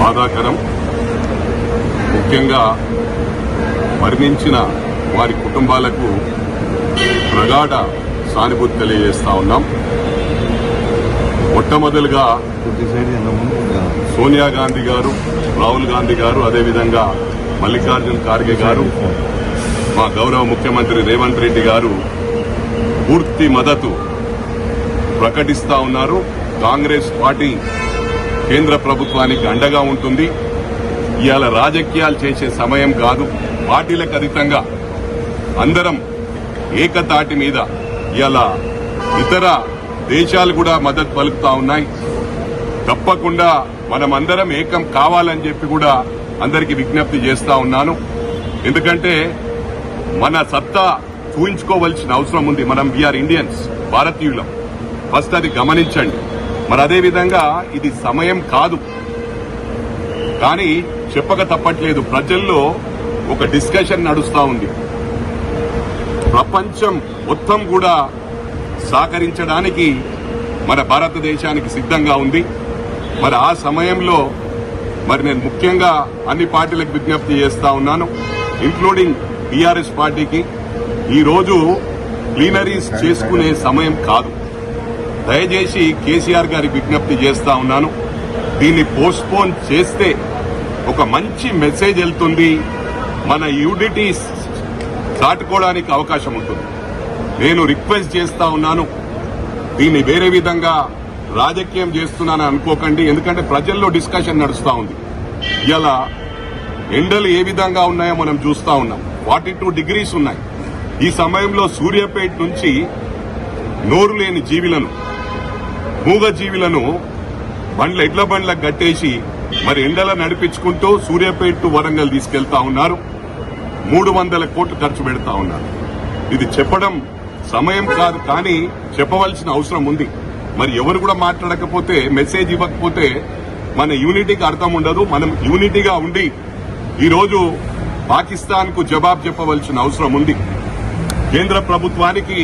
బాధాకరం. ముఖ్యంగా మరణించిన వారి కుటుంబాలకు ప్రగాఢ సానుభూతి తెలియజేస్తా ఉన్నాం. మొట్టమొదలుగా సోనియా గాంధీ గారు రాహుల్ గాంధీ గారు అదేవిధంగా మల్లికార్జున్ ఖార్గే గారు మా గౌరవ ముఖ్యమంత్రి రేవంత్ రెడ్డి గారు పూర్తి మద్దతు ప్రకటిస్తా ఉన్నారు. కాంగ్రెస్ పార్టీ కేంద్ర ప్రభుత్వానికి అండగా ఉంటుంది. ఇవాళ రాజకీయాలు చేసే సమయం కాదు. పార్టీలకు అతీతంగా అందరం ఏకతాటి మీద ఇవాళ ఇతర దేశాలు కూడా మద్దతు పలుకుతా ఉన్నాయి. తప్పకుండా మనమందరం ఏకం కావాలని చెప్పి కూడా అందరికీ విజ్ఞప్తి చేస్తా ఉన్నాను. ఎందుకంటే మన సత్తా చూయించుకోవాల్సిన అవసరం ఉంది. మనం వీఆర్ ఇండియన్స్ భారతీయులం. ఫస్ట్ అది గమనించండి. మరి అదే విధంగా ఇది సమయం కాదు. కానీ చెప్పక తప్పట్లేదు. ప్రజల్లో ఒక డిస్కషన్ నడుస్తూ ఉంది. ప్రపంచం మొత్తం కూడా సహకరించడానికి మన భారతదేశానికి సిద్ధంగా ఉంది. మరి ఆ సమయంలో మరి నేను ముఖ్యంగా అన్ని పార్టీలకు విజ్ఞప్తి చేస్తా ఉన్నాను ఇంక్లూడింగ్ టీఆర్ఎస్ పార్టీకి ఈరోజు క్లీనరీస్ ప్లీనరీస్ చేసుకునే సమయం కాదు. దయచేసి కేసీఆర్ గారి విజ్ఞప్తి చేస్తా ఉన్నాను. దీన్ని పోస్ట్పోన్ చేస్తే ఒక మంచి మెసేజ్ వెళ్తుంది. మన యూడిటీ దాటుకోవడానికి అవకాశం ఉంటుంది. నేను రిక్వెస్ట్ చేస్తా ఉన్నాను. దీన్ని వేరే విధంగా రాజకీయం చేస్తున్నానని అనుకోకండి. ఎందుకంటే ప్రజల్లో డిస్కషన్ నడుస్తూ ఉంది. ఇలా ఎండలు ఏ విధంగా ఉన్నాయో మనం చూస్తూ ఉన్నాం. ఫార్టీ టూ డిగ్రీస్ ఉన్నాయి. ఈ సమయంలో సూర్యాపేట నుంచి నోరు లేని జీవులను మూగ జీవులను బండ్ల ఎడ్ల బండ్లకు కట్టేసి మరి ఎండల నడిపించుకుంటూ సూర్యాపేట టు వరంగల్ తీసుకెళ్తా ఉన్నారు. మూడు వందల కోట్లు ఖర్చు పెడతా ఉన్నారు. ఇది చెప్పడం సమయం కాదు కానీ చెప్పవలసిన అవసరం ఉంది. మరి ఎవరు కూడా మాట్లాడకపోతే మెసేజ్ ఇవ్వకపోతే మన యూనిటీకి అర్థం ఉండదు. మనం యూనిటీగా ఉండి ఈరోజు పాకిస్తాన్కు పాకిస్తాన్కు జవాబు చెప్పవలసిన అవసరం ఉంది. కేంద్ర ప్రభుత్వానికి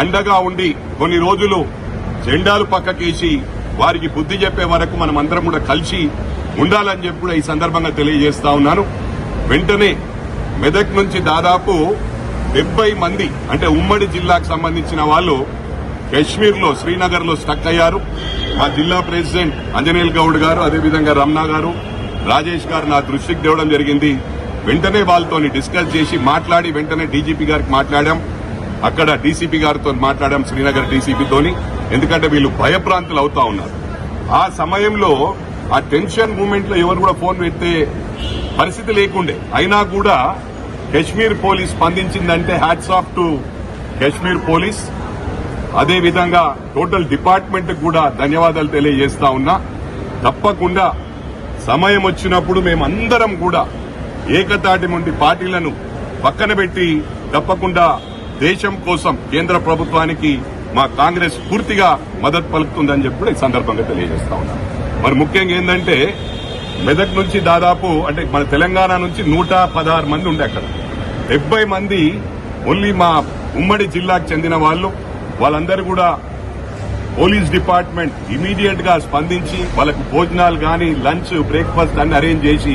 అండగా ఉండి కొన్ని రోజులు జెండాలు పక్కకేసి వారికి బుద్ధి చెప్పే వరకు మనం అందరం కూడా కలిసి ఉండాలని చెప్పి కూడా ఈ సందర్భంగా తెలియజేస్తా ఉన్నాను. వెంటనే మెదక్ నుంచి దాదాపు డెబ్బై మంది అంటే ఉమ్మడి జిల్లాకు సంబంధించిన వాళ్ళు కశ్మీర్లో శ్రీనగర్లో స్టక్ అయ్యారు. మా జిల్లా ప్రెసిడెంట్ అంజనేల్ గౌడ్ గారు అదేవిధంగా రమణ గారు రాజేష్ గారు నా దృష్టికి తేవడం జరిగింది. వెంటనే వాళ్ళతో డిస్కస్ చేసి మాట్లాడి వెంటనే డీజీపీ గారికి మాట్లాడాం. అక్కడ డీసీపీ గారితో మాట్లాడాం శ్రీనగర్ డీసీపీతోని. ఎందుకంటే వీళ్ళు భయప్రాంతులు అవుతా ఉన్నారు. ఆ సమయంలో ఆ టెన్షన్ మూమెంట్లో ఎవరు కూడా ఫోన్ పెడితే పరిస్థితి లేకుండే. అయినా కూడా Kashmir police స్పందించిందంటే hats off to Kashmir police. అదేవిధంగా టోటల్ డిపార్ట్మెంట్ కూడా ధన్యవాదాలు తెలియజేస్తా ఉన్నా. తప్పకుండా సమయం వచ్చినప్పుడు మేమందరం కూడా ఏకతాటి నుండి పార్టీలను పక్కన పెట్టి తప్పకుండా దేశం కోసం కేంద్ర ప్రభుత్వానికి మా కాంగ్రెస్ పూర్తిగా మద్దతు పలుకుతుందని చెప్పి కూడా ఈ సందర్భంగా తెలియజేస్తా ఉన్నాను మరి ముఖ్యంగా ఏంటంటే మెదక్ నుంచి దాదాపు అంటే మన తెలంగాణ నుంచి నూట పదహారు మంది ఉండే అక్కడ. డెబ్బై మంది ఓన్లీ మా ఉమ్మడి జిల్లాకు చెందిన వాళ్ళు. వాళ్ళందరూ కూడా పోలీస్ డిపార్ట్మెంట్ ఇమీడియట్గా స్పందించి వాళ్ళకు భోజనాలు గాని లంచ్ బ్రేక్ఫాస్ట్ అన్ని అరేంజ్ చేసి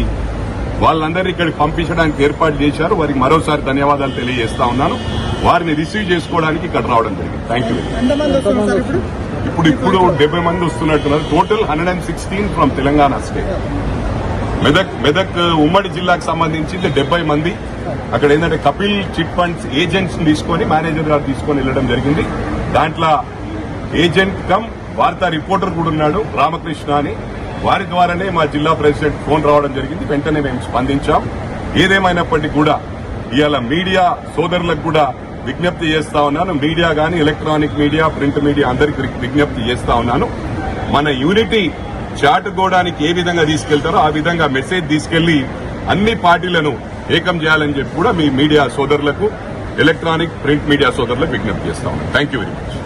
వాళ్ళందరినీ ఇక్కడికి పంపించడానికి ఏర్పాటు చేశారు. వారికి మరోసారి ధన్యవాదాలు తెలియజేస్తా ఉన్నాను. వారిని రిసీవ్ చేసుకోవడానికి ఇక్కడ రావడం జరిగింది. థ్యాంక్ యూ ఇప్పుడు? ఇప్పుడు డెబ్బై మంది వస్తున్నట్టున్నారు. Total hundred and sixteen from Telangana state Medak Medak ఉమ్మడి జిల్లాకు సంబంధించి డెబ్బై మంది. అక్కడ ఏంటంటే కపిల్ చిట్ ఫండ్స్ ఏజెంట్స్ తీసుకొని మేనేజర్ గారు తీసుకొని వెళ్ళడం జరిగింది. దాంట్లో ఏజెంట్ కమ్ వార్తా రిపోర్టర్ కూడా ఉన్నాడు రామకృష్ణ అని. వారి ద్వారానే మా జిల్లా ప్రెసిడెంట్ ఫోన్ రావడం జరిగింది. వెంటనే మేము స్పందించాం. ఏదేమైనప్పటికీ కూడా ఇవాళ మీడియా సోదరులకు కూడా విజ్ఞప్తి చేస్తా ఉన్నాను. మీడియా గాని ఎలక్ట్రానిక్ మీడియా ప్రింట్ మీడియా అందరికి విజ్ఞప్తి చేస్తా ఉన్నాను. మన యూనిటీ చాటుకోవడానికి ఏ విధంగా తీసుకెళ్తారో ఆ విధంగా మెసేజ్ తీసుకెళ్ళి అన్ని పార్టీలను ఏకం చేయాలని చెప్పి కూడా మీ మీడియా సోదరులకు ఎలక్ట్రానిక్ ప్రింట్ మీడియా సోదరులకు విజ్ఞప్తి చేస్తా ఉన్నాను. Thank you very much.